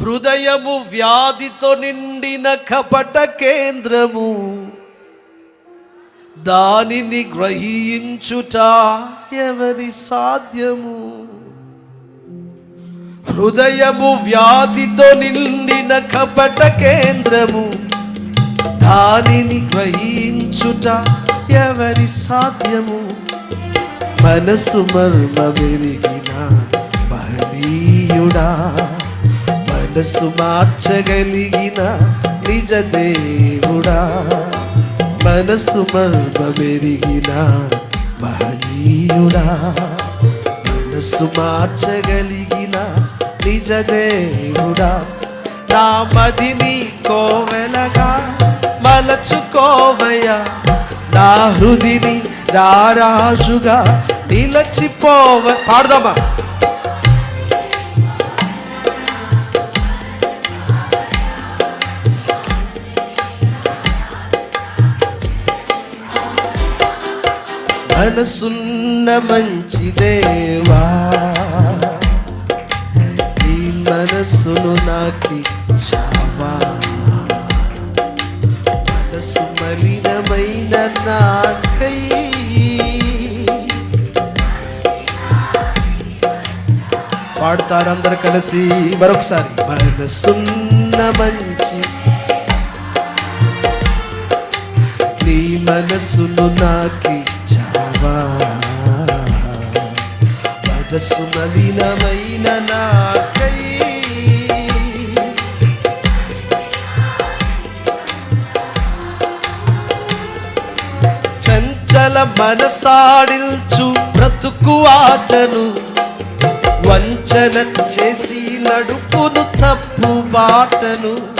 హృదయము వ్యాధితో నిండిన కపట కేంద్రము. దానిని గ్రహించుట ఎవరి సాధ్యము? హృదయము వ్యాధితో నిండిన కపట కేంద్రము. దానిని గ్రహించుట ఎవరి సాధ్యము? మనసు మర్మ వెలిగిన మహనీయుడా మనసు మార్చగలిగిన నిజ దేవుడా. మనసు మర్మ వెలిగిన మహనీయుడా. మనసు మార్చగలిగిన నిజ దేవుడా. నా మదిని కోవెలగా మలచుకోవయ్యా. నా హృదిని రారాజుగా నిలచిపోవ పాడదామా? మనసున్న మంచి దేవా నీ మనసును నాకి చావా మనసు మలినమైన నాకై పాడతారు అందరు కలిసి మరొకసారి. మనసున్న మంచి నీ మనసును నాకి చావా మనసు మలినమైన నాకై. చంచల మనసాడిల్చు బ్రతుకు ఆటను. వంచన చేసి నడుపును తప్పు బాటను.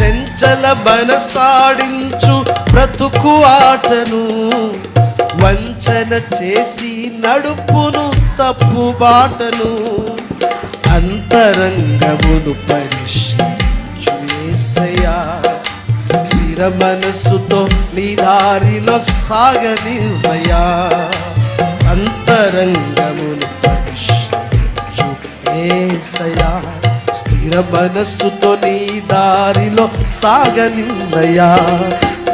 చంచల మనసాడించు బ్రతుకు ఆటను. వంచన చేసి నడుపును తప్పు బాటను అంతరంగమును పరిశీలించు యేసయ్యా స్థిర మనస్సుతో నీ దారిలో సాగనివ్వయా అంతరంగమును పరిశీలించు ఏసయా స్థిర మనస్సుతో నీ దారిలో సాగనివ్వయా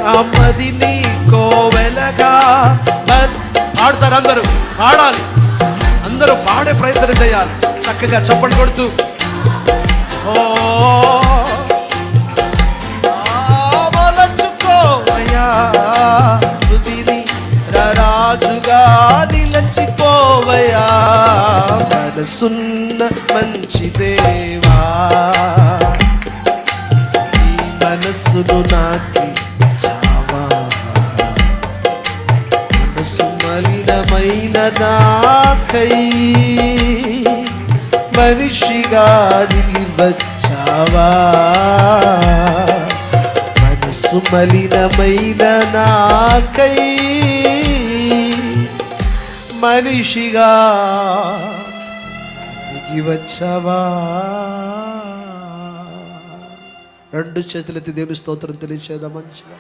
ఆ నీ కోవెలగా పాడతారు అందరూ. పాడాలి. అందరూ పాడే ప్రయత్నం చేయాలి. చక్కగా చప్పట్లు కొడుతూ. ఓ రాజుగా నిలచిపోవయా మనసున్న మంచి దేవా. ఈ మనస్సును నాకి మలినమైన మనిషిగా దిగి వచ్చావా మనసు మలినమైన నాకై మనిషిగా దిగి వచ్చావా రెండు చేతులెత్తి దేవుని స్తోత్రం తెలియచేదా మంచిగా